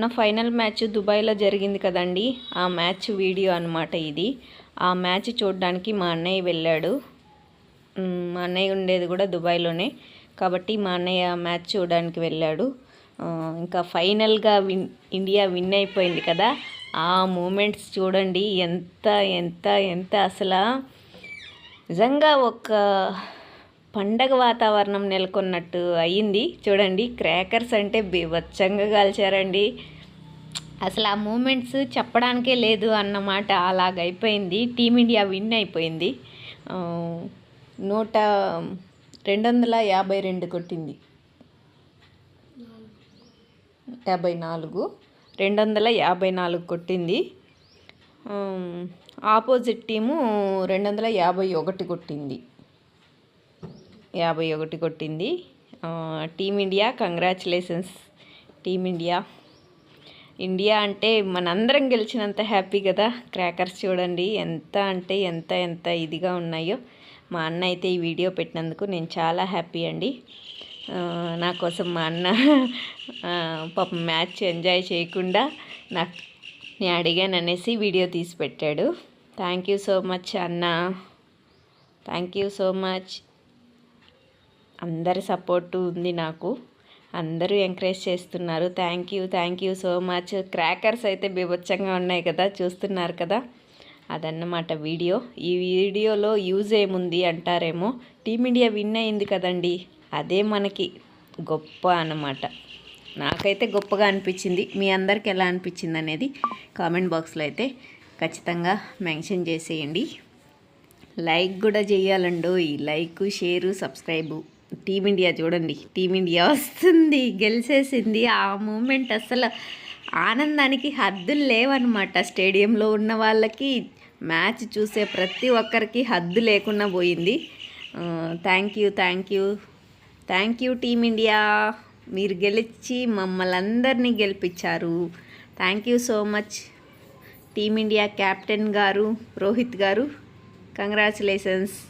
మొన్న final match దుబాయ్లో జరిగింది కదండి. ఆ మ్యాచ్ వీడియో అనమాట ఇది. ఆ మ్యాచ్ చూడడానికి మా అన్నయ్య వెళ్ళాడు. మా అన్నయ్య ఉండేది కూడా దుబాయ్లోనే. కాబట్టి మా అన్నయ్య మ్యాచ్ చూడడానికి వెళ్ళాడు. ఇంకా ఫైనల్గా విన్ ఇండియా విన్ అయిపోయింది కదా. ఆ మూమెంట్స్ చూడండి ఎంత ఎంత ఎంత అసలు నిజంగా ఒక పండగ వాతావరణం నెలకొన్నట్టు అయ్యింది. చూడండి క్రాకర్స్ అంటే బీభత్సంగా కాల్చారండి అసలు ఆ మూమెంట్స్ చెప్పడానికే లేదు అన్నమాట అలాగైపోయింది. టీమిండియా విన్ అయిపోయింది. నూట రెండు వందల యాభై రెండు కొట్టింది. యాభై నాలుగు. రెండు వందల యాభై నాలుగు కొట్టింది. ఆపోజిట్ టీము రెండు వందల యాభై ఒకటి కొట్టింది. యాభై ఒకటి కొట్టింది. టీమిండియా కంగ్రాచులేషన్స్ టీమిండియా ఇండియా అంటే మనందరం గెలిచినంత హ్యాపీ కదా. క్రాకర్స్ చూడండి ఎంత అంటే ఎంత ఎంత ఇదిగా ఉన్నాయో. మా అన్న అయితే ఈ వీడియో పెట్టినందుకు నేను చాలా హ్యాపీ అండి. నా కోసం మా అన్న పాప మ్యాచ్ ఎంజాయ్ చేయకుండా నాకు నేను అడిగాను అనేసి వీడియో తీసి పెట్టాడు. థ్యాంక్ యూ సో మచ్ అన్న. థ్యాంక్ యూ సో మచ్ అందరి సపోర్టు ఉంది నాకు. అందరూ ఎంకరేజ్ చేస్తున్నారు. Thank you thank you so much. Crackers అయితే బీభత్సంగా ఉన్నాయి కదా చూస్తున్నారు కదా. అదన్నమాట వీడియో. ఈ వీడియోలో యూజ్ ఏముంది అంటారేమో. టీమిండియా విన్ అయింది కదండి. అదే మనకి గొప్ప అన్నమాట. నాకైతే గొప్పగా అనిపించింది. మీ అందరికి ఎలా అనిపించింది అనేది కామెంట్ బాక్స్లో అయితే ఖచ్చితంగా మెన్షన్ చేసేయండి. లైక్ కూడా చేయాలండో ఈ like share subscribe. Team India చూడండి. టీమిండియా వస్తుంది గెలిచేసింది. ఆ మూమెంట్ అసలు ఆనందానికి హద్దులు లేవన్నమాట. స్టేడియంలో ఉన్న వాళ్ళకి మ్యాచ్ చూసే ప్రతి ఒక్కరికి హద్దు లేకుండా పోయింది. Thank you thank you. Thank you team India. మీరు గెలిచి మమ్మల్ని అందరినీ గెలిపించారు. Thank you so much. Team India captain గారు రోహిత్ గారు కంగ్రాచులేషన్స్.